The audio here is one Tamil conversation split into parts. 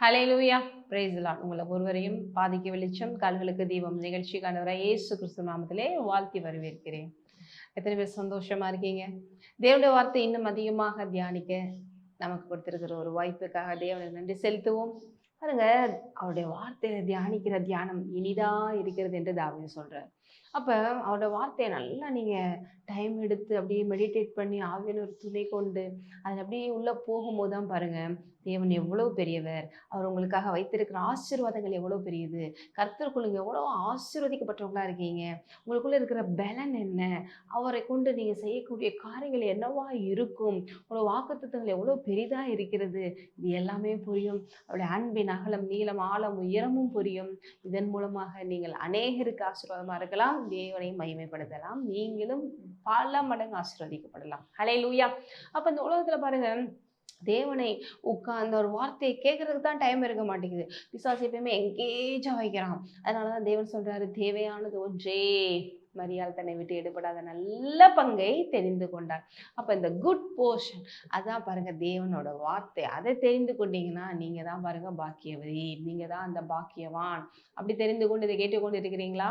ஹலேலூயா பிரைஸ்லான் உங்களை ஒருவரையும் பாதிக்க வெளிச்சம் கால்களுக்கு தீபம் நிகழ்ச்சி கண்டவரை ஏசு கிறிஸ்து நாமத்திலே வாழ்த்தி வரவேற்கிறேன். எத்தனை பேர் சந்தோஷமாக இருக்கீங்க? தேவனுடைய வார்த்தை இன்னும் அதிகமாக தியானிக்க நமக்கு கொடுத்துருக்கிற ஒரு வாய்ப்புக்காக தேவனுக்கு நன்றி செலுத்துவோம். பாருங்க அவருடைய வார்த்தையை தியானிக்கிற தியானம் இனிதாக இருக்கிறது என்று தாவீது சொல்கிறார் அப்போ அவரோட வார்த்தையை நல்லா நீங்கள் டைம் எடுத்து அப்படியே மெடிடேட் பண்ணி ஆவியான ஒரு துணை கொண்டு அதில் அப்படியே உள்ளே போகும்போது தான் பாருங்கள் தேவன் எவ்வளவு பெரியவர். அவர் உங்களுக்காக வைத்திருக்கிற ஆசீர்வாதங்கள் எவ்வளவு பெரியது. கர்த்தருக்குள்ள நீங்க எவ்வளவு ஆசீர்வதிக்கப்பட்டவங்களா இருக்கீங்க. உங்களுக்குள்ள இருக்கிற பலன் என்ன? அவரை கொண்டு நீங்க செய்யக்கூடிய காரியங்கள் என்னவா இருக்கும்? உங்களோட வாக்குத்தத்தங்கள் எவ்வளவு பெரிதா இருக்கிறது? இது எல்லாமே புரியும். அவருடைய அன்பின் அகலம் நீளம் ஆழம் உயரமும் புரியும். இதன் மூலமாக நீங்கள் அநேகருக்கு ஆசீர்வாதமா இருக்கலாம். தேவனை மகிமைப்படுத்தலாம். நீங்களும் பல மடங்கு ஆசீர்வதிக்கப்படலாம். ஹலே லூயா அப்ப இந்த உலகத்துல பாருங்க தேவனை உட்கார்ந்த ஒரு வார்த்தையை கேட்கறதுக்கு தான் டைம் இருக்க மாட்டேங்குது. பிசாசு எப்பயுமே எங்கேஜா வைக்கிறான். அதனால தான் தேவன் சொல்கிறாரு தேவையானது ஒன்றே. மரியாள் தன்னை விட்டு எடுபடாத நல்ல பங்கை தெரிந்து கொண்டார் அப்போ இந்த குட் போர்ஷன் அதான் பாருங்க தேவனோட வார்த்தை. அதை தெரிந்து கொண்டீங்கன்னா நீங்கள் தான் பாருங்க பாக்கியவதி. நீங்கள் தான் அந்த பாக்கியவான். அப்படி தெரிந்து கொண்டு இதை கேட்டுக்கொண்டு இருக்கிறீங்களா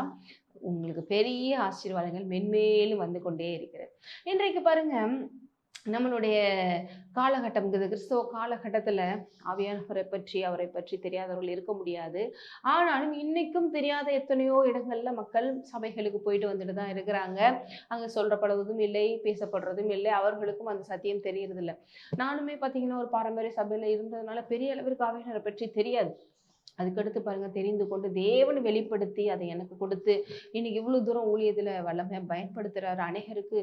உங்களுக்கு பெரிய ஆசீர்வாதங்கள் மென்மேலும் வந்து கொண்டே இருக்கிறது. இன்றைக்கு பாருங்க நம்மளுடைய காலகட்டம் கிறிஸ்தவ காலகட்டத்தில் ஆவியானவரை பற்றி அவரை பற்றி தெரியாதவர்கள் இருக்க முடியாது. ஆனாலும் இன்னைக்கும் தெரியாத எத்தனையோ இடங்களில் மக்கள் சபைகளுக்கு போயிட்டு வந்துட்டு தான் இருக்கிறாங்க. அங்கே சொல்லப்படுவதும் இல்லை பேசப்படுறதும் இல்லை. அவர்களுக்கும் அந்த சத்தியம் தெரியறதில்ல. நானுமே பார்த்தீங்கன்னா ஒரு பாரம்பரிய சபையில் இருந்ததுனால பெரிய அளவிற்கு ஆவியானவரை பற்றி தெரியாது. அதுக்கடுத்து பாருங்க தெரிந்து கொண்டு தேவன் வெளிப்படுத்தி அதை எனக்கு கொடுத்து இன்னைக்கு இவ்வளவு தூரம் ஊழியத்துல வல்லமை பயன்படுத்துறாரு. அநேகருக்கு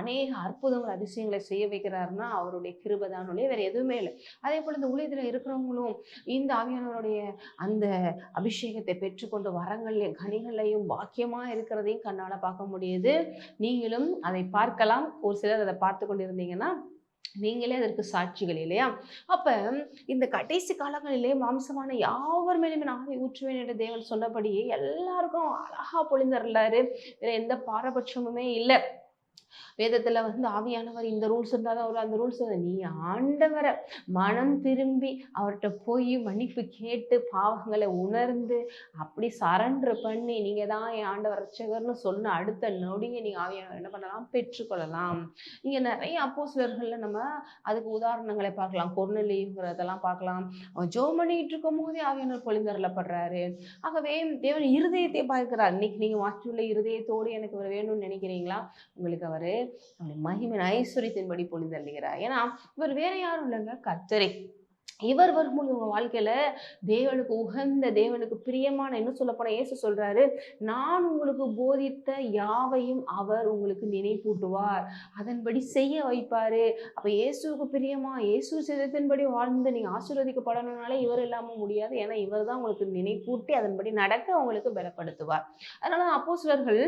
அநேக அற்புதங்கள் அதிசயங்களை செய்ய வைக்கிறாருன்னா அவருடைய கிருபதானுடைய வேற எதுவுமே இல்லை. அதே போல இந்த ஊழியத்துல இருக்கிறவங்களும் இந்த ஆவியானவருடைய அந்த அபிஷேகத்தை பெற்றுக்கொண்டு வரங்களையும் கனிகளையும் பாக்கியமா இருக்கிறதையும் கண்ணால பார்க்க முடியுது. நீங்களும் அதை பார்க்கலாம். ஒரு சிலர் அதை பார்த்து கொண்டு இருந்தீங்கன்னா நீங்களே அதற்கு சாட்சிகள் இல்லையா? அப்போ இந்த கடைசி காலங்களிலே மாம்சமான யாவர் மேலுமே நானே ஊற்றுவேன் என்று தேவன் சொன்னபடியே எல்லாருக்கும் அழகா பொழிந்தரலாரு வேறு எந்த பாரபட்சமுமே இல்லை. வேதத்துல வந்து ஆவியானவர் இந்த ரூல்ஸ் இருந்தாதான் அவர் அந்த ரூல்ஸ் நீ ஆண்டவரை மனம் திரும்பி அவர்கிட்ட போய் மன்னிப்பு கேட்டு பாவங்களை உணர்ந்து அப்படி சரண்டர் பண்ணி நீங்கள் தான் என் ஆண்டவர் ரட்சகர்னு சொன்ன அடுத்த நொடியை நீங்க ஆவியானவர் என்ன பண்ணலாம்? பெற்றுக்கொள்ளலாம். நீங்கள் நிறைய அப்போஸ்லர்கள்ல நம்ம அதுக்கு உதாரணங்களை பார்க்கலாம். கொர்நலிங்கிறதெல்லாம் பார்க்கலாம். அவன் ஜோ பண்ணிட்டு இருக்கும் போதே ஆவியானவர் பொழிந்தரலப்படுறாரு ஆகவே தேவன் இருதயத்தை பார்க்கிறார் இன்னைக்கு நீங்க மாற்றியுள்ள இருதயத்தோடு எனக்கு அவர் வேணும்னு நினைக்கிறீங்களா? உங்களுக்கு அவர் அவருடைய மகிமின் ஐஸ்வர்யத்தின்படி பொழிந்தள்ளுகிறார் ஏன்னா இவர் வேற யாரும் இல்லைங்க கத்தரை இவர் வரும்போது உங்க வாழ்க்கையில தேவனுக்கு உகந்த தேவனுக்கு பிரியமான என்ன சொல்ல போனா ஏசு சொல்றாரு நான் உங்களுக்கு போதித்த யாவையும் அவர் உங்களுக்கு நினைப்பூட்டுவார். அதன்படி செய்ய வைப்பாரு. அப்ப இயேசுவுக்கு பிரியமா? இயேசு சிதத்தின்படி வாழ்ந்து நீங்க ஆசீர்வதிக்கப்படணும்னாலே இவர் இல்லாம முடியாது. ஏன்னா இவர் தான் உங்களுக்கு நினைப்பூட்டி அதன்படி நடக்க உங்களுக்கு பலப்படுத்துவார். அதனால அப்போ சிலர்கள்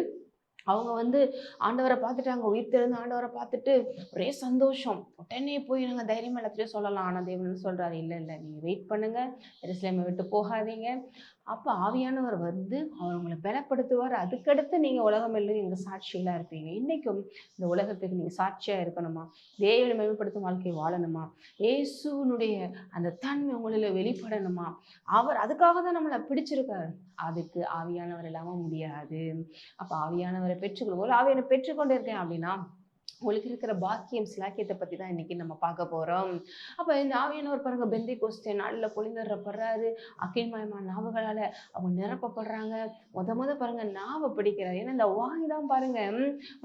அவங்க வந்து ஆண்டவரை பார்த்துட்டாங்க உயிர் தெரிந்த ஆண்டவரை பார்த்துட்டு ஒரே சந்தோஷம். உடனே போய் நாங்கள் தைரியம் எல்லாத்துலேயும் சொல்லலாம். ஆனால் தேவன் சொல்றாரு இல்லை இல்லை நீங்கள் வெயிட் பண்ணுங்க. எருசலேமை விட்டு போகாதீங்க. அப்போ ஆவியானவர் வந்து அவர் உங்களை பலப்படுத்துவார். அதுக்கடுத்து நீங்கள் உலகம் எல்லாம் எங்கள் சாட்சியெல்லாம் இருப்பீங்க. இன்றைக்கும் இந்த உலகத்துக்கு நீங்கள் சாட்சியாக இருக்கணுமா? தேவனை மேம்படுத்தும் வாழ்க்கை வாழணுமா? இயேசுனுடைய அந்த தன்மை உங்களில் வெளிப்படணுமா? அவர் அதுக்காக தான் நம்மளை பிடிச்சிருக்காரு. அதுக்கு ஆவியானவர் இல்லாமல் முடியாது. அப்போ ஆவியானவரை பெற்றுக்கொள்ளும் ஒரு ஆவியானை பெற்றுக்கொண்டு இருக்கேன் அப்படின்னா உங்களுக்கு இருக்கிற பாக்கியம் சிலாக்கியத்தை பற்றி தான் இன்னைக்கு நம்ம பார்க்க போகிறோம் அப்போ இந்த ஆவியானவர் பாருங்க பெந்தி கோஸ்டே நாளில் பொழிந்தர்றப்படுறாரு அக்கின்மயமான நாவுகளால் அவங்க நிரப்பப்படுறாங்க. முத முத பாருங்க நாவை பிடிக்கிறார். ஏன்னா இந்த வாய் தான் பாருங்க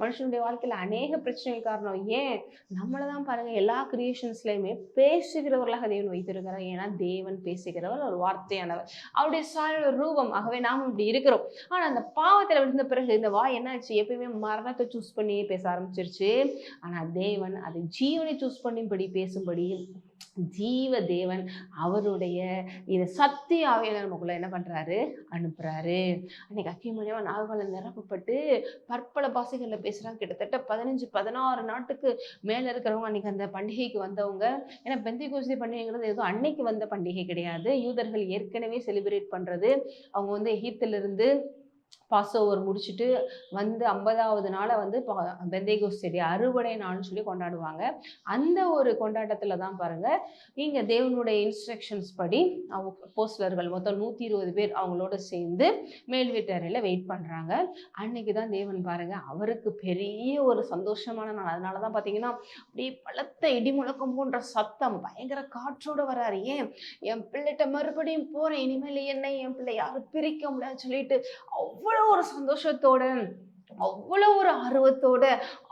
மனுஷனுடைய வாழ்க்கையில் அநேக பிரச்சனைகள் காரணம். ஏன்? நம்மளை தான் பாருங்க எல்லா கிரியேஷன்ஸ்லையுமே பேசுகிறவர்களாக தேவன் வைத்திருக்கிறார். ஏன்னா தேவன் பேசுகிறவர் ஒரு வார்த்தையானவர். அவருடைய சாயல் ரூபம். ஆகவே நாம் இப்படி இருக்கிறோம். ஆனா அந்த பாவத்தில் விழுந்த பிறகு இந்த வாய் என்னாச்சு? எப்பயுமே மரணத்தை சூஸ் பண்ணி பேச ஆரம்பிச்சிருச்சு. ஆனால் தேவன் அதை ஜீவனை சூஸ் பண்ணும்படி பேசும்படி ஜீவ தேவன் அவருடைய இந்த சக்தி ஆவியான நமக்குள்ள என்ன பண்றாரு? அனுப்புறாரு. அன்னைக்கு அக்கியமணியவா நாவுகளை நிரப்பப்பட்டு பற்பல பாசைகளில் பேசுறாங்க. கிட்டத்தட்ட பதினஞ்சு பதினாறு நாட்டுக்கு மேல இருக்கிறவங்க அன்னைக்கு அந்த பண்டிகைக்கு வந்தவங்க. ஏன்னா பெந்தி கோசி பண்டிகைங்கிறது எதுவும் அன்னைக்கு வந்த பண்டிகை கிடையாது. யூதர்கள் ஏற்கனவே செலிப்ரேட் பண்றது. அவங்க வந்து எகிப்திலிருந்து பாஸ் ஓவர் முடிச்சுட்டு வந்து ஐம்பதாவது நாளை வந்து பெந்தேகோஸ் செடி அறுவடை நாள்னு சொல்லி கொண்டாடுவாங்க. அந்த ஒரு கொண்டாட்டத்தில் தான் பாருங்கள் நீங்கள் தேவனுடைய இன்ஸ்ட்ரக்ஷன்ஸ் படி அவங்க போஸ்டர்கள் மொத்தம் நூற்றி இருபது பேர் அவங்களோட சேர்ந்து மேல் வீட்டறையில் வெயிட் பண்ணுறாங்க அன்னைக்கு தான் தேவன் பாருங்கள் அவருக்கு பெரிய ஒரு சந்தோஷமான நாள். அதனால தான் பார்த்தீங்கன்னா அப்படியே பலத்த இடி முழக்கம் போன்ற சத்தம் பயங்கர காற்றோடு வராரு. ஏன்? என் பிள்ளைகிட்ட மறுபடியும் போகிறேன் இனிமேல் என்னை என் பிள்ளை யாரும் பிரிக்க முடியாதுன்னு சொல்லிட்டு அவ்வளோ ஒரு சந்தோஷத்தோட அவ்வளோ ஒரு ஆர்வத்தோட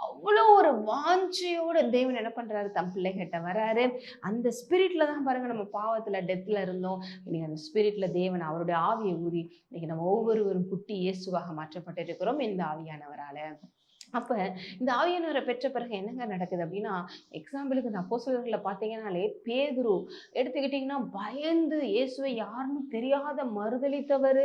அவ்வளோ ஒரு வாஞ்சியோடு தேவன் என்ன பண்ணுறாரு தம் பிள்ளைகிட்ட வராரு. அந்த ஸ்பிரிட்டில் தான் பாருங்கள் நம்ம பாவத்தில் டெத்தில் இருந்தோம். இன்றைக்கி அந்த ஸ்பிரிட்டில் தேவன் அவருடைய ஆவியை ஊதி இன்றைக்கி நம்ம ஒவ்வொருவரும் குட்டி இயேசுவாக மாற்றப்பட்டிருக்கிறோம். இந்த ஆவியானவரால். அப்போ இந்த ஆவியானவரை பெற்ற பிறகு என்னங்க நடக்குது அப்படின்னா எக்ஸாம்பிளுக்கு இந்த அப்போஸ்தலர்களை பார்த்தீங்கன்னாலே பேதுரு எடுத்துக்கிட்டிங்கன்னா பயந்து இயேசுவை யாருன்னு தெரியாத மறுதளித்தவர்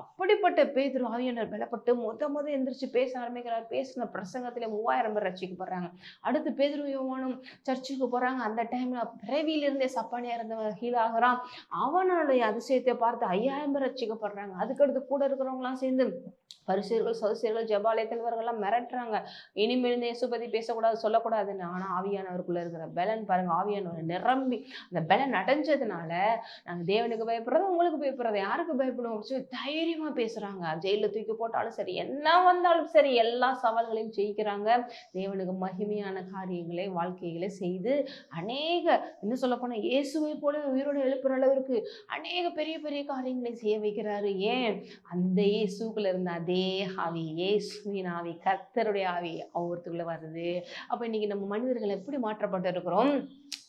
அப்படிப்பட்ட பேதுரு ஆவியானவர் பலப்பட்டு மொத மொதல் எந்திரிச்சு பேச ஆரம்பிக்கிறார். பேசின பிரசங்கத்தில் மூவாயிரம் பேர் ரசிக்கப்படுறாங்க அடுத்து பேதுரு யோவானும் சர்ச்சுக்கு போகிறாங்க அந்த டைமில் பிறவியிலிருந்தே சப்பானியாக இருந்தவன் ஹீல் ஆகுறான் அவனுடைய அதிசயத்தை பார்த்து ஐயாயிரம் பேர் ரசிக்கப்படுறாங்க அதுக்கடுத்து கூட இருக்கிறவங்களாம் சேர்ந்து பரிசுகள் சதுசியர்கள் தலைவர்கள்லாம் மிரட்டுறாங்க. இனிமேல் இந்த இயேசு பற்றி பேசக்கூடாது சொல்லக்கூடாதுன்னு. ஆனால் ஆவியானவருக்குள்ள இருக்கிற பலன் பாருங்க ஆவியானவர் நிரம்பி அந்த பலன் அடைஞ்சதுனால நாங்கள் தேவனுக்கு பயப்படுறது உங்களுக்கு பயப்படுறது யாருக்கு பயப்படுவோம்? சொல்லி தைரியமாக பேசுகிறாங்க ஜெயிலில் தூக்கி போட்டாலும் சரி என்ன வந்தாலும் சரி எல்லா சவால்களையும் ஜெயிக்கிறாங்க. தேவனுக்கு மகிமையான காரியங்களை வாழ்க்கைகளை செய்து அநேக என்ன சொல்லப்போனால் இயேசுவை போல உயிரோடு எழுப்புற அளவிற்கு அநேக பெரிய பெரிய காரியங்களை செய்ய வைக்கிறாரு. ஏன்? அந்த இயேசுக்குள்ள இருந்தால் அதே ஆவி இயேசுவின் ஆவி கர்த்தருடைய ஆவி ஒவ்வொருத்துக்குள்ளே வருது. அப்ப இன்னைக்கு நம்ம மனிதர்கள் எப்படி மாற்றப்பட்டு இருக்கிறோம்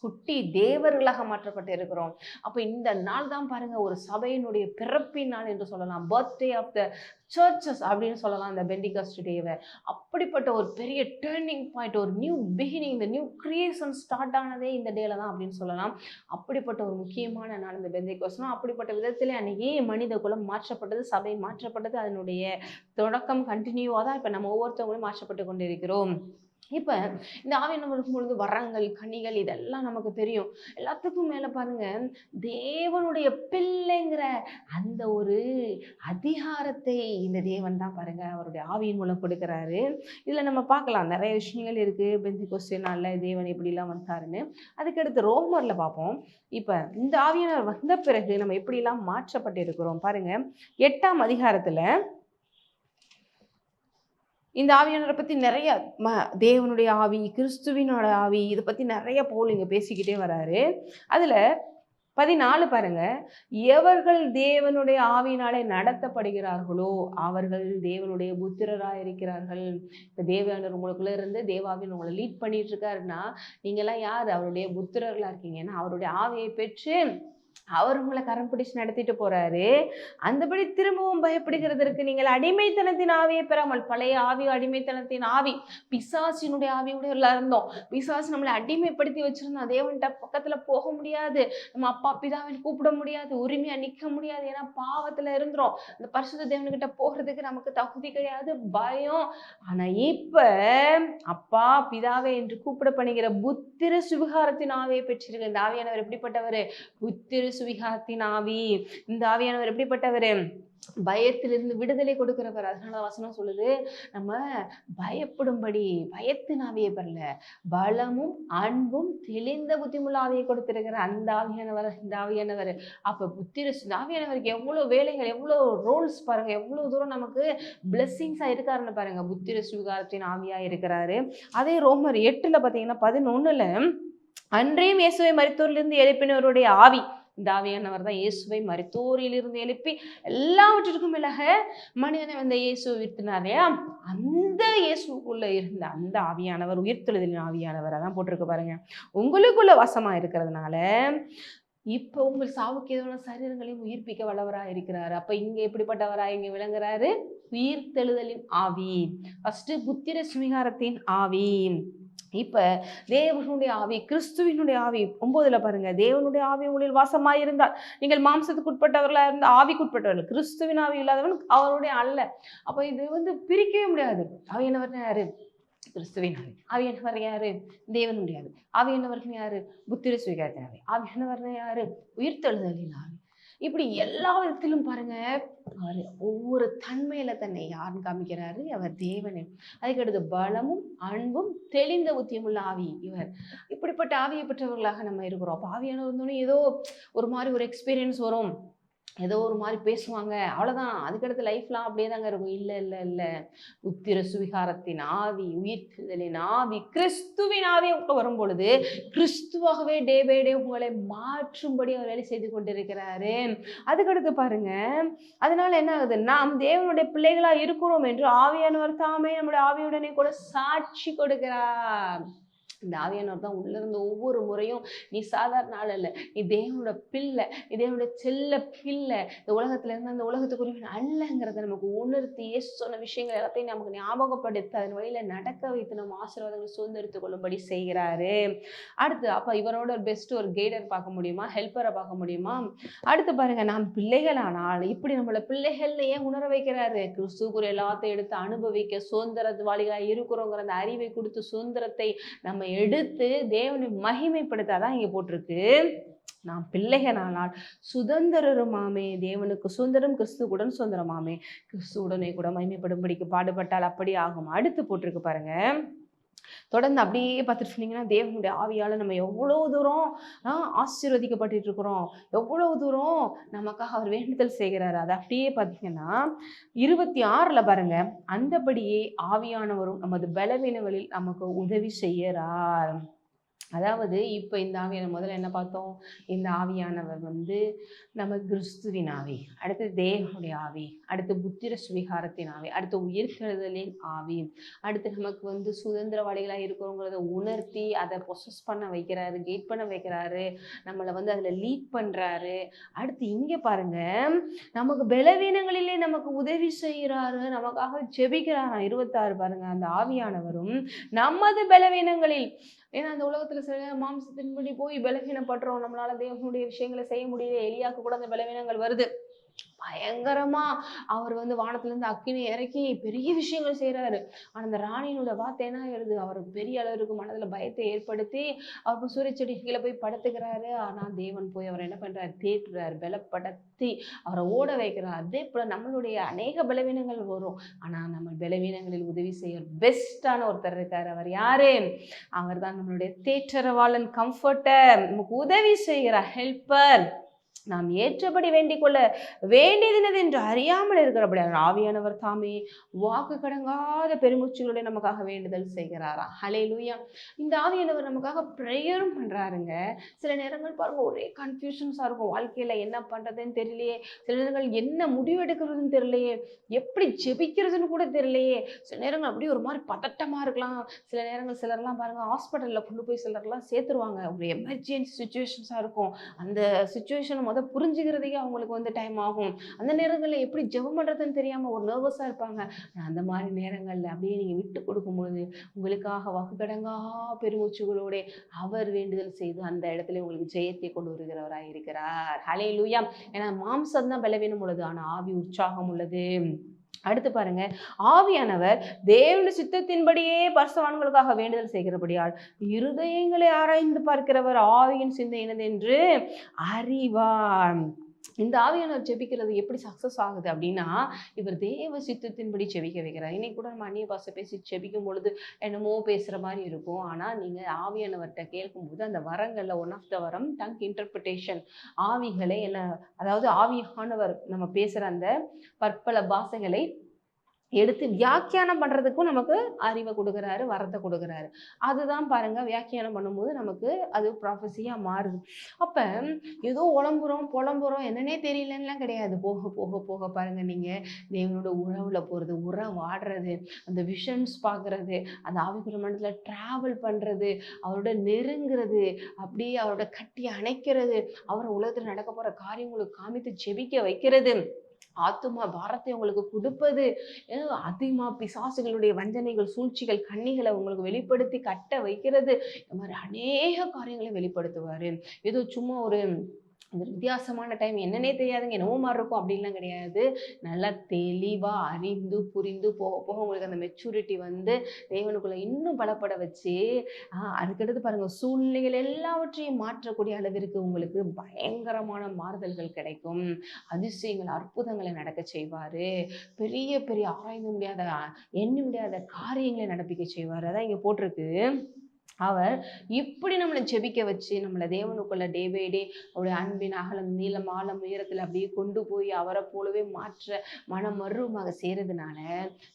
குட்டி தேவர்களாக மாற்றப்பட்டு இருக்கிறோம் அப்போ இந்த நாள் தான் பாருங்கள் ஒரு சபையினுடைய பிறப்பின் நாள் என்று சொல்லலாம். பர்த்டே ஆஃப் த சர்ச்சஸ் அப்படின்னு சொல்லலாம் இந்த பெண்டிகாஸ்ட் டேவை அப்படிப்பட்ட ஒரு பெரிய டேர்னிங் பாயிண்ட் ஒரு நியூ பிகினிங் இந்த நியூ கிரியேஷன் ஸ்டார்ட் ஆனதே இந்த டேல தான் அப்படின்னு சொல்லலாம். அப்படிப்பட்ட ஒரு முக்கியமான நாள் இந்த பெந்திகாஸ்ட்னா அப்படிப்பட்ட விதத்தில் அன்னைக்கு மனித குலம் மாற்றப்பட்டது சபை மாற்றப்பட்டது. அதனுடைய தொடக்கம் கண்டினியூவாக தான் இப்போ நம்ம ஒவ்வொருத்தவங்களும் மாற்றப்பட்டு கொண்டிருக்கிறோம். இப்போ இந்த ஆவியானவர் பொழுது வரங்கள் கனிகள் இதெல்லாம் நமக்கு தெரியும். எல்லாத்துக்கும் மேலே பாருங்க தேவனுடைய பிள்ளைங்கிற அந்த ஒரு அதிகாரத்தை இந்த தேவன் தான் பாருங்க அவருடைய ஆவியின் மூலம் கொடுக்குறாரு. இதில் நம்ம பார்க்கலாம் நிறைய விஷயங்கள் இருக்குது பெந்தி கொஸ்டினால தேவன் எப்படிலாம் வந்தாருன்னு. அதுக்கடுத்து ரோமரில் பார்ப்போம். இப்போ இந்த ஆவியானவர் வந்த பிறகு நம்ம எப்படிலாம் மாற்றப்பட்டு இருக்கிறோம் பாருங்க எட்டாம் அதிகாரத்தில் இந்த ஆவியானரை பற்றி நிறைய ம தேவனுடைய ஆவி கிறிஸ்துவினோட ஆவி இதை பற்றி நிறைய போல் இங்கே பேசிக்கிட்டே வராரு. அதில் பதினாலு பாருங்க. எவர்கள் தேவனுடைய ஆவியினாலே நடத்தப்படுகிறார்களோ அவர்கள் தேவனுடைய புத்திரராக இருக்கிறார்கள். இப்போ தேவயானவர் உங்களுக்குள்ள இருந்து தேவாவின் உங்களை லீட் பண்ணிட்டு இருக்காருன்னா நீங்கள்லாம் யார்? அவருடைய புத்திரர்களாக இருக்கீங்க ஏன்னா அவருடைய ஆவியை பெற்று அவர் உங்களை கரம் பிடிச்சு நடத்திட்டு போறாரு. அந்தபடி திரும்பவும் பயப்படுகிறதற்கு நீங்கள் அடிமைத்தனத்தின் ஆவியை பெறாமல் பழைய ஆவி அடிமைத்தனத்தின் ஆவி பிசாசினுடைய ஆவியுடைய இருந்தோம். பிசாசு நம்மளை அடிமைப்படுத்தி வச்சிருந்தோம் தேவன்கிட்ட பக்கத்துல போக முடியாது. நம்ம அப்பா பிதாவின் கூப்பிட முடியாது. உரிமையா நிக்க முடியாது. ஏன்னா பாவத்துல இருந்துரும் அந்த பரிசுத்த தேவன்கிட்ட போகிறதுக்கு நமக்கு தகுதி கிடையாது. பயம். ஆனா இப்ப அப்பா பிதாவே என்று கூப்பிட பண்ணுகிற புத்திர சுவிகாரத்தின் ஆவியை பெற்றிருக்க இந்த ஆவியானவர் எப்படிப்பட்டவர்? புத்திர சுவிகாரத்தின் ஆவி. இந்த ஆவியானவர் எப்படிப்பட்டவர்? பயத்திலிருந்து விடுதலை கொடுக்கிறவர். அதனால வசனம் சொல்லுது நம்ம பயப்படும்படி பயத்தின் ஆவியை பெறல. பலமும் அன்பும் தெளிந்த புத்திமுள்ள ஆவியை கொடுத்திருக்கிற அந்த ஆவியானவர் இந்த ஆவியானவர். அப்ப புத்தி இந்த ஆவியானவருக்கு எவ்வளவு வேலைகள் எவ்வளவு ரோல்ஸ் பாருங்க. எவ்வளவு தூரம் நமக்கு பிளெஸ்ஸிங்ஸாக இருக்காருன்னு பாருங்க. புத்திர சுகாரத்தின் ஆவியா இருக்கிறாரு. அதே ரோமர் எட்டுல பாத்தீங்கன்னா பதினொன்னுல அன்றையும் இயேசுவை மருத்துவர்லேருந்து எழுப்பினவருடைய ஆவி. இந்த ஆவியானவர் தான் இயேசுவை மருத்துவரிலிருந்து எழுப்பி எல்லாவற்றிற்கும் விலக மனிதனை வந்த இயேசுவை உயர்த்தினார் இல்லையா? அந்த இயேசுக்குள்ள இருந்த அந்த ஆவியானவர் உயிர்த்தெழுதலின் ஆவியானவரை தான் போட்டிருக்கு பாருங்க. உங்களுக்குள்ள வசமா இருக்கிறதுனால இப்போ உங்கள் சாவுக்கு எதுவான சரீரங்களையும் உயிர்ப்பிக்க வல்லவராக இருக்கிறாரு. அப்போ இங்கே எப்படிப்பட்டவராக இங்கே விளங்குறாரு. உயிர்த்தெழுதலின் ஆவி. ஃபஸ்ட்டு புத்திர சுவிகாரத்தின் ஆவி. இப்போ தேவனுடைய ஆவி கிறிஸ்துவினுடைய ஆவி ஒம்போதில் பாருங்க. தேவனுடைய ஆவி உங்களில் வாசமாயிருந்தால் நீங்கள் மாம்சத்துக்கு உட்பட்டவர்களாக இருந்த ஆவிக்குட்பட்டவர்கள் கிறிஸ்துவின் ஆவி இல்லாதவன் அவருடைய அல்ல. அப்போ இது வந்து பிரிக்கவே முடியாது. ஆவியானவர் யாரு? கிறிஸ்துவின் ஆவி. ஆவியானவர் யாரு? தேவனுடைய ஆவி. ஆவியானவர்கள் யாரு? புத்திர சுவீகாரத்தின் ஆவி. ஆவியானவர் யாரு? உயிர்த்தெழுதலின் ஆவி. இப்படி எல்லா விதத்திலும் பாருங்க அவர் ஒவ்வொரு தன்மையில தன்னை யாருன்னு காமிக்கிறாரு? அவர் தேவனே. அதுக்கடுத்து பலமும் அன்பும் தெளிந்த உத்தியமுள்ள ஆவி இவர். இப்படிப்பட்ட ஆவியை பெற்றவர்களாக நம்ம இருக்கிறோம். அப்போ ஆவியானவர் இருந்தோன்னே ஏதோ ஒரு மாதிரி ஒரு எக்ஸ்பீரியன்ஸ் வரும். ஏதோ ஒரு மாதிரி பேசுவாங்க. அவ்வளோதான் அதுக்கடுத்து லைஃப்லாம் அப்படியே தாங்க இருக்கும். இல்லை இல்லை இல்லை. உத்திர சுவிகாரத்தின் ஆவி உயிர்த்தெழுதலின் ஆவி கிறிஸ்துவின் ஆவி உங்க வரும் பொழுது கிறிஸ்துவாகவே டே பை டே உங்களை மாற்றும்படி அவர் வேலை செய்து கொண்டிருக்கிறாரு. அதுக்கடுத்து பாருங்க. அதனால என்ன ஆகுது? நாம் தேவனுடைய பிள்ளைகளாக இருக்கிறோம் என்று ஆவியானவர் தாமே நம்முடைய ஆவியுடனே கூட சாட்சி கொடுக்கிறார். இந்த ஆவியானவர் தான் உள்ளிருந்து ஒவ்வொரு முறையும் நீ சாதாரண ஆள் அல்ல. நீ தேவனோட பிள்ளை. நீ தேவனோட செல்ல பிள்ளை. இந்த உலகத்துலேருந்து அந்த உலகத்துக்குரிய அல்லங்கிறத நமக்கு உணர்த்தி இயேசு சொன்ன விஷயங்கள் எல்லாத்தையும் நமக்கு ஞாபகப்படுத்தி அதன் வழியில் நடக்க வைத்து நம்ம ஆசீர்வாதங்களை சுதந்திரத்து கொள்ளும்படி செய்கிறாரு. அடுத்து அப்போ இவரோட ஒரு பெஸ்ட் ஒரு கைடர் பார்க்க முடியுமா? ஹெல்ப்பரை பார்க்க முடியுமா? அடுத்து பாருங்க நாம் பிள்ளைகளானால் இப்படி நம்மள பிள்ளைகள்னு ஏன் உணர வைக்கிறாரு? கிறிஸ்துக்குரிய எல்லாத்தையும் எடுத்து அனுபவிக்க சுதந்திரவாளிகளாக இருக்கிறோங்கிற அந்த அறிவை கொடுத்து சுதந்திரத்தை நம்ம எடுத்து தேவனை மகிமைப்படுத்தாதான் இங்கே போட்டிருக்கு. நான் பிள்ளைகளானால் சுதந்திரருமாமே தேவனுக்கு சுதந்திரம் கிறிஸ்துவுடன் சுதந்திரமாமே. கிறிஸ்துவுடனே கூட மகிமைப்படும்படிக்கு பாடுபட்டால் அப்படி ஆகும் அடுத்து போட்டிருக்கு பாருங்க. தொடர்ந்து அப்படியே பார்த்துட்டு சொன்னீங்கன்னா தேவனுடைய ஆவியால நம்ம எவ்வளோ தூரம் ஆஹ், இருக்கிறோம். எவ்வளவு தூரம் நமக்காக அவர் வேண்டுதல் செய்கிறாரு. அதை அப்படியே பார்த்தீங்கன்னா இருபத்தி ஆறுல பாருங்க அந்தபடியே ஆவியானவரும் நமது பலவீனங்களில் நமக்கு உதவி செய்யறார் அதாவது இப்போ இந்த ஆவியான முதல்ல என்ன பார்த்தோம்? இந்த ஆவியானவர் வந்து நம்ம கிறிஸ்துவின் ஆவி அடுத்து தேவனுடைய ஆவி அடுத்து புத்திர சுவிகாரத்தின் ஆவி அடுத்து உயிர்த்தெழுதலின் ஆவி அடுத்து நமக்கு வந்து சுதந்திரவாளிகளாக இருக்கிறவங்கிறத உணர்த்தி அதை ப்ரொசஸ் பண்ண வைக்கிறாரு கெயிட் பண்ண வைக்கிறாரு நம்மளை வந்து அதில் லீட் பண்ணுறாரு அடுத்து இங்கே பாருங்க நமக்கு பலவீனங்களிலே நமக்கு உதவி செய்கிறாரு நமக்காக ஜெபிக்கிறாராம். இருபத்தாறு பாருங்க அந்த ஆவியானவரும் நமது பலவீனங்களில் ஏன்னா அந்த உலகத்துல சில நேரம் மாம்சத்தின்படி போய் பலவீனப்படுறோம். நம்மளால தேவனுடைய விஷயங்களை செய்ய முடியல. எலியாக்கு கூட அந்த பலவீனங்கள் வருது. பயங்கரமா அவர் வந்து வானத்துல இருந்து அக்கினி இறக்கி பெரிய விஷயங்கள் செய்யறாரு ஆனா அந்த ராணியினோட வார்த்தை என்ன ஆயிருது அவருக்கு பெரிய அளவிற்கு மனதுல பயத்தை ஏற்படுத்தி அவர் சூரிய செடி கீழே போய் படுத்துக்கிறாரு. ஆனா தேவன் போய் அவர் என்ன பண்றாரு? தேற்றுறாரு பலப்படுத்தி அவரை ஓட வைக்கிறார். அதே போல நம்மளுடைய அநேக பலவீனங்கள் வரும். ஆனா நம்ம பலவீனங்களில் உதவி செய்ய பெஸ்டான ஒருத்தர் இருக்காரு. அவர் யாரு? அவர் தான் நம்மளுடைய தேற்றரவாளன் கம்ஃபர்டர் நமக்கு உதவி செய்கிறார் ஹெல்ப்பர் நாம் ஏற்றபடி வேண்டிக் கொள்ள வேண்டியதினது என்று அறியாமல் இருக்கிறபடி ஆவியானவர் தாமே வாக்கு கடங்காத பெருமூச்சுகளுடைய நமக்காக வேண்டுதல் செய்கிறாராம் ஹலே லூயா இந்த ஆவியானவர் நமக்காக ப்ரேயரும் பண்ணுறாருங்க சில நேரங்கள் பாருங்கள் ஒரே கன்ஃபியூஷன்ஸாக இருக்கும். வாழ்க்கையில் என்ன பண்ணுறதுன்னு தெரியலையே. சில நேரங்கள் என்ன முடிவெடுக்கிறதுன்னு தெரியலையே. எப்படி ஜெபிக்கிறதுன்னு கூட தெரியலையே. சில நேரங்கள் அப்படியே ஒரு மாதிரி பதட்டமாக இருக்கலாம். சில நேரங்கள் சிலர்லாம் பாருங்கள் ஹாஸ்பிட்டலில் கொண்டு போய் சிலர்லாம் சேர்த்துருவாங்க. ஒரு எமர்ஜென்சி சுச்சுவேஷன்ஸாக இருக்கும். அந்த சுச்சுவேஷன் முத புரிஞ்சுக்கிறதுக்கே அவங்களுக்கு வந்து டைம் ஆகும். அந்த நேரங்களில் எப்படி ஜெபம் பண்ணுறதுன்னு தெரியாமல் ஒரு நர்வஸாக இருப்பாங்க. அந்த மாதிரி நேரங்களில் அப்படியே நீங்கள் விட்டு கொடுக்கும்பொழுது உங்களுக்காக வாக்குக்கடங்கா பெருமூச்சுகளோட அவர் வேண்டுதல் செய்து அந்த இடத்துல உங்களுக்கு ஜெயத்தை கொண்டு வருகிறவராக இருக்கிறார். ஹலே லூயா ஏன்னா மாம்சம் தான் பலவீனம் உள்ளது ஆனால் ஆவி உற்சாகம் உள்ளது. அடுத்து பாருங்க ஆவியானவர் தேவன சித்தத்தின்படியே பரிசுவான்களுக்காக வேண்டுதல் செய்கிறபடியால் இருதயங்களை ஆராய்ந்து பார்க்கிறவர் ஆவியின் சிந்தை என்னது என்று அறிவார். இந்த ஆவியானவர் ஜெபிக்கிறது எப்படி சக்ஸஸ் ஆகுது அப்படின்னா இவர் தேவ சித்தத்தின்படி ஜெபிக்க வைக்கிறார். இன்னைக்கு கூட நம்ம அந்நிய பாசை பேசி ஜெபிக்கும் பொழுது என்னமோ பேசுகிற மாதிரி இருக்கும். ஆனால் நீங்கள் ஆவியானவர்கிட்ட கேட்கும்போது அந்த வரங்களில் ஒன் ஆஃப் த வரம் டங்க் இன்டர்பிரிட்டேஷன் ஆவிகளை என்ன அதாவது ஆவியானவர் நம்ம பேசுகிற அந்த பற்பல பாஷைகளை எடுத்து வியாக்கியானம் பண்ணுறதுக்கும் நமக்கு அறிவை கொடுக்குறாரு வரத்தை கொடுக்குறாரு. அதுதான் பாருங்கள் வியாக்கியானம் பண்ணும்போது நமக்கு அது ப்ராஃபஸியாக மாறுது. அப்போ ஏதோ உழம்புறோம் புலம்புறோம் என்னன்னே தெரியலன்னெலாம் கிடையாது. போக போக போக பாருங்கள் நீங்கள் தேவனோட போகிறது போறது உறவாடுறது அந்த விஷன்ஸ் பார்க்குறது அந்த ஆவிக்குரிய மண்டலத்தில் ட்ராவல் பண்ணுறது அவரோட நெருங்குறது அப்படியே அவரோட கட்டி அணைக்கிறது அவரை உலகத்தில் நடக்க போகிற காரியங்களுக்கு காமித்து ஜெபிக்க வைக்கிறது. ஆத்துமா பாரத்தை உங்களுக்கு கொடுப்பது. அதிகமா பிசாசுகளுடைய வஞ்சனைகள் சூழ்ச்சிகள் கண்ணிகளை உங்களுக்கு வெளிப்படுத்தி கட்ட வைக்கிறது. இந்த மாதிரி அநேக காரியங்களை வெளிப்படுத்துவாரு. ஏதோ சும்மா ஒரு அந்த வித்தியாசமான டைம் என்னன்னே தெரியாதுங்க. என்னவோ மாதிரி இருக்கும். அப்படின்லாம் கிடையாது. நல்லா தெளிவாக அறிந்து புரிந்து போக போக உங்களுக்கு அந்த மெச்சூரிட்டி வந்து தேவனுக்குள்ளே இன்னும் பலப்பட வச்சு அதுக்கடுத்து பாருங்கள் சூழ்நிலைகள் எல்லாவற்றையும் மாற்றக்கூடிய அளவிற்கு உங்களுக்கு பயங்கரமான மாறுதல்கள் கிடைக்கும். அதிசயங்கள் அற்புதங்களை நடக்க செய்வார். பெரிய பெரிய ஆராய்ந்து முடியாத எண்ணி முடியாத காரியங்களை நடப்பிக்க செய்வார். அதான் இங்கே போட்டிருக்கு. அவர் இப்படி நம்மளை ஜெபிக்க வச்சு நம்மளை தேவனுக்குள்ள டே பை டே அவருடைய அன்பின் அகலம் நீளம் ஆழம் உயரத்தில் அப்படியே கொண்டு போய் அவரை போலவே மாற்ற மனம் மருவமாக செய்கிறதுனால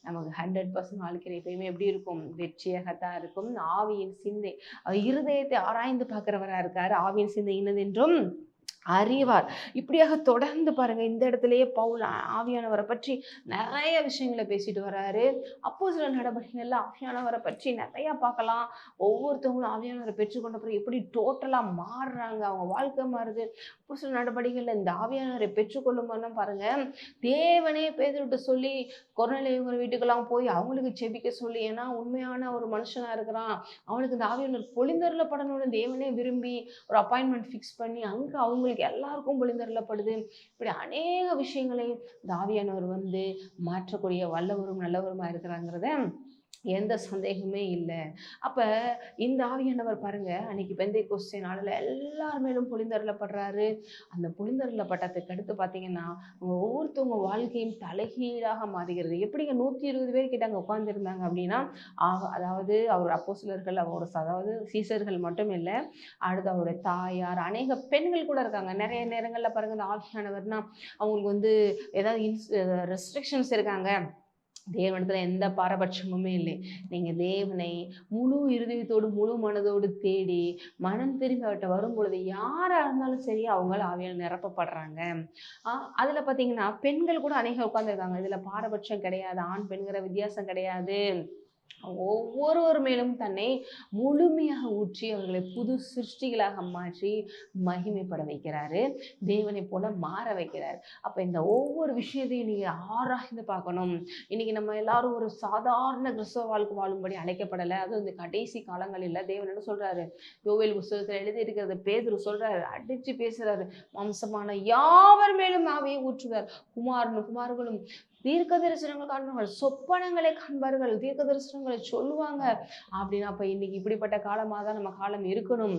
நமக்கு ஹண்ட்ரட் பர்சன்ட் வாழ்க்கையில் எப்பயுமே எப்படி இருக்கும்? வெற்றியாகத்தான் இருக்கும். ஆவியின் சிந்தை அவர் இருதயத்தை ஆராய்ந்து பார்க்குறவராக இருக்கார். ஆவியின் சிந்தை இன்னதென்றும் அறிவார். இப்படியாக தொடர்ந்து பாருங்க இந்த இடத்துலயே பவுல் ஆவியானவரை பற்றி நிறைய விஷயங்களை பேசிட்டு வராரு. அப்போ சில நடவடிக்கைகள்ல ஆவியானவரை பற்றி நிறைய பார்க்கலாம். ஒவ்வொருத்தவங்களும் ஆவியானவரை பெற்றுக்கொண்ட பிறகு எப்படி டோட்டலா மாறுறாங்க அவங்க வாழ்க்கை மாறுது. அப்போ சில நடவடிக்கைகள்ல இந்த ஆவியானவரை பெற்றுக்கொள்ளும் போதும் பாருங்க. தேவனே பேதர்கிட்ட சொல்லி கொரோனாலேயவங்க வீட்டுக்கெல்லாம் போய் அவங்களுக்கு செபிக்க சொல்லி ஏன்னா உண்மையான ஒரு மனுஷனா இருக்கிறான். அவனுக்கு இந்த ஆவியானவர் பொழிந்தருளப்படணும்னு தேவனே விரும்பி ஒரு அப்பாயின்மெண்ட் ஃபிக்ஸ் பண்ணி அங்கே அவங்களுக்கு எல்லாருக்கும் பொழிந்தருளப்படுது இப்படி அநேக விஷயங்களை தாவியானவர் வந்து மாற்றக்கூடிய வல்லவரும் நல்லவருமா இருக்கிறாங்கிறத எந்த சந்தேகமே இல்லை. அப்போ இந்த ஆவியானவர் பாருங்க அன்னைக்கு பெந்தை கொஸ்டின் நாளில் எல்லார் மேலும் பொழிந்தருளப்படுறாரு. அந்த பொழிந்தருளப்பட்டதுக்கு அடுத்து பார்த்தீங்கன்னா அவங்க ஒவ்வொருத்தவங்க வாழ்க்கையும் தலைகீழாக மாறுகிறது. எப்படிங்க நூற்றி இருபது பேர் கிட்ட அங்கே உட்காந்துருந்தாங்க அப்படின்னா அதாவது அவர் அப்போசிலர்கள் அவரோட அதாவது சீசர்கள் மட்டும் இல்லை அடுத்து அவருடைய தாயார் அநேக பெண்கள் கூட இருக்காங்க. நிறைய நேரங்களில் பாருங்கள் இந்த ஆவியானவர்னா அவங்களுக்கு வந்து ஏதாவது இன்ஸ் ரெஸ்ட்ரிக்ஷன்ஸ் இருக்காங்க. தேவனத்தில் எந்த பாரபட்சமுமே இல்லை. நீங்கள் தேவனை முழு இருதயத்தோடு முழு மனதோடு தேடி மனம் திரும்பி அவர்கிட்ட வரும் பொழுது இருந்தாலும் சரி அவங்கள ஆவியால் நிரப்பப்படுறாங்க. அதில் பார்த்தீங்கன்னா பெண்கள் கூட அநேகம் உட்காந்துருக்காங்க இதில் பாரபட்சம் கிடையாது ஆண் பெண்கிற வித்தியாசம் கிடையாது. ஒவ்வொருவர் மேலும் தன்னை முழுமையாக ஊற்றி அவர்களை புது சிருஷ்டிகளாக மாற்றி மகிமைப்பட வைக்கிறாரு. தேவனை போல மாற வைக்கிறார். அப்ப இந்த ஒவ்வொரு விஷயத்தையும் நீங்க ஆராய்ந்து பார்க்கணும். இன்னைக்கு நம்ம எல்லாரும் ஒரு சாதாரண கிறிஸ்தவ வாழ்க்கை வாழும்படி அழைக்கப்படலை. அதுவும் இந்த கடைசி காலங்களில் தேவன் என்ன சொல்றாரு? யோவேல் புஸ்தகத்தில் எழுதி இருக்கிறத பேதர் சொல்றாரு அடிச்சு பேசுறாரு. மாம்சமான யாவர் மேலும் ஆவையை ஊற்றுவார். குமாரனும் குமார்களும் தீர்க்க தரிசனங்கள் காண்பார்கள். சொப்பனங்களை காண்பார்கள். தீர்க்க தரிசனங்களை சொல்லுவாங்க. அப்படின்னா அப்ப இன்னைக்கு இப்படிப்பட்ட காலமாக தான் நம்ம காலம் இருக்கணும்.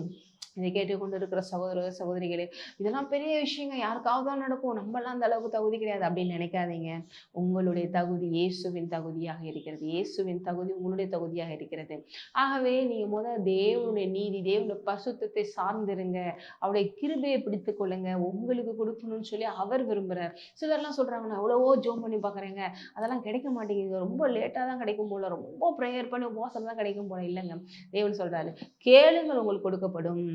இதை கேட்டுக்கொண்டு இருக்கிற சகோதர சகோதரிகளே இதெல்லாம் பெரிய விஷயங்க. யாருக்காவது தான் நடக்கும். நம்மளாம் அந்த அளவுக்கு தகுதி கிடையாது அப்படின்னு நினைக்காதீங்க. உங்களுடைய தகுதி இயேசுவின் தகுதியாக இருக்கிறது. இயேசுவின் தகுதி உங்களுடைய தகுதியாக இருக்கிறது. ஆகவே நீங்கள் முத தேவனுடைய நீதி தேவனுடைய பசுத்தத்தை சார்ந்திருங்க. அவருடைய கிருபையை பிடித்து கொள்ளுங்க. உங்களுக்கு கொடுக்கணும்னு சொல்லி அவர் விரும்புகிறார் சிலர்லாம் சொல்கிறாங்க நான் எவ்வளவோ ஜோம் பண்ணி பார்க்குறேங்க. அதெல்லாம் கிடைக்க மாட்டேங்குது. ரொம்ப லேட்டாக தான் கிடைக்கும் போல. ரொம்ப ப்ரேயர் பண்ணி உபவாசம் தான் கிடைக்கும் போல. இல்லைங்க. தேவன் சொல்கிறாரு கேளுங்கள் உங்களுக்கு கொடுக்கப்படும்.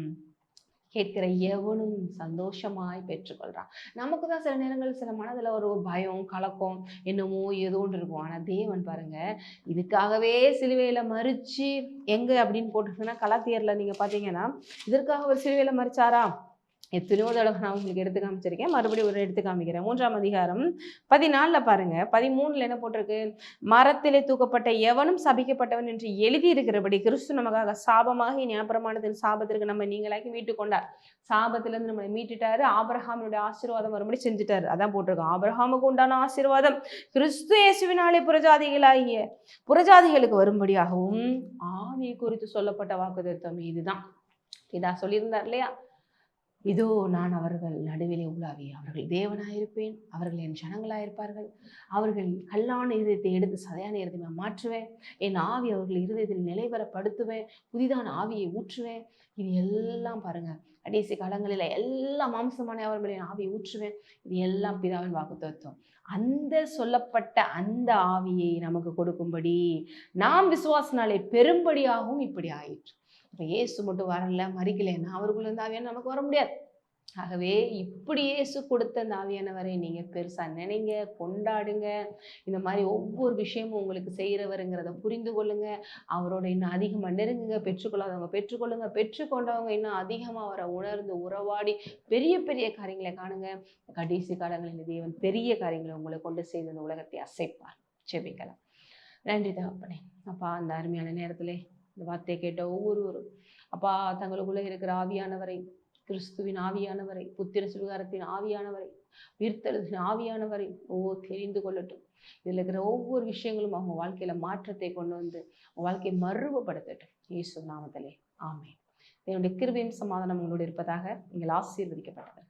கேட்கிற எவனும் சந்தோஷமாய் பெற்றுக்கொள்கிறான் நமக்கு தான் சில நேரங்கள் சில மனதில் ஒரு பயம் கலக்கம் என்னமோ ஏதோ ஒன்று இருக்கும். ஆனால் தேவன் பாருங்க இதுக்காகவே சிலுவையில் மறித்து எங்கே அப்படின்னு போட்டுருக்குன்னா கலாத்தியரில் நீங்கள் பார்த்தீங்கன்னா இதற்காக ஒரு சிலுவையில் மறிச்சாரா? எத்தனையோ தடவை நான் உங்களுக்கு எடுத்து காமிச்சிருக்கேன். மறுபடியும் ஒரு எடுத்து காமிக்கிறேன். மூன்றாம் அதிகாரம் பதினாலில் பாருங்க. பதிமூணில் என்ன போட்டிருக்கு? மரத்திலே தூக்கப்பட்ட எவனும் சபிக்கப்பட்டவன் என்று எழுதி இருக்கிறபடி கிறிஸ்து நமக்காக சாபமாக ஞாபகமானதின் சாபத்திற்கு நம்ம நீங்களாக்கி மீட்டு கொண்டார். சாபத்திலிருந்து நம்மளை மீட்டுட்டாரு. ஆபிரஹாமினுடைய ஆசீர்வாதம் வரும்படி செஞ்சுட்டாரு. அதான் போட்டிருக்கோம் ஆபரஹாமுக்கு உண்டான ஆசீர்வாதம் கிறிஸ்து இயேசுவினாலே புறஜாதிகளாகிய புறஜாதிகளுக்கு வரும்படியாகவும் ஆவியை குறித்து சொல்லப்பட்ட வாக்குதத்தம் இதுதான். இதா சொல்லியிருந்தார் இல்லையா? இதோ நான் அவர்கள் நடுவிலே உலாவி அவர்கள் தேவனாயிருப்பேன் அவர்கள் என் ஜனங்களாயிருப்பார்கள். அவர்கள் கல்லான இருதயத்தை எடுத்து சதையான இருதயத்தை மாற்றுவேன். என் ஆவி அவர்கள் இருதயத்தில் நிலைவரப்படுத்துவேன் புதிதான ஆவியை ஊற்றுவேன். இது எல்லாம் பாருங்க. கடைசி காலங்களில் எல்லா மாம்சமான அவர்களின் ஆவியை ஊற்றுவேன். இது எல்லாம் பிதாவின் வாக்குத்தத்தம். அந்த சொல்லப்பட்ட அந்த ஆவியை நமக்கு கொடுக்கும்படி நாம் விசுவாசனாலே பெரும்படியாகவும் இப்படி ஆயிற்று. இப்போ ஏசு மட்டும் வரல மறிக்கலைன்னா அவருக்குள்ள இருந்து ஆவியான நமக்கு வர முடியாது. ஆகவே இப்படி இயேசு கொடுத்த அந்த ஆவியானவரை நீங்கள் பெருசாக நினைங்க கொண்டாடுங்க. இந்த மாதிரி ஒவ்வொரு விஷயமும் உங்களுக்கு செய்கிறவருங்கிறத புரிந்து கொள்ளுங்க. அவரோட இன்னும் அதிகமாக நெருங்குங்க பெற்றுக்கொள்ளாதவங்க பெற்றுக்கொள்ளுங்க. பெற்றுக்கொண்டவங்க இன்னும் அதிகமாக அவரை உணர்ந்து உறவாடி பெரிய பெரிய காரியங்களை காணுங்க. கடைசி காலங்களில் தேவன் பெரிய காரியங்களை உங்களை கொண்டு செய்து இந்த உலகத்தை அசைப்பார். செபிக்கலாம் நன்றி தகப்பனே. அப்பா அந்த அருமையான நேரத்திலே இந்த வார்த்தையை கேட்ட ஒவ்வொருவரும். அப்பா தங்களுக்குள்ள இருக்கிற ஆவியானவரை கிறிஸ்துவின் ஆவியானவரை புத்திர சுகாரத்தின் ஆவியானவரை உயிர்த்தெழுதின் ஆவியானவரை ஓ தெரிந்து கொள்ளட்டும். இதில் இருக்கிற ஒவ்வொரு விஷயங்களும் அவங்க வாழ்க்கையில மாற்றத்தை கொண்டு வந்து அவங்க வாழ்க்கையை மறுவப்படுத்தட்டும். இயேசு நாமத்திலே. ஆமே என்னுடைய கிருபையும் சமாதானம் உங்களோடு இருப்பதாக நீங்கள் ஆசீர்வதிக்கப்பட்டவர்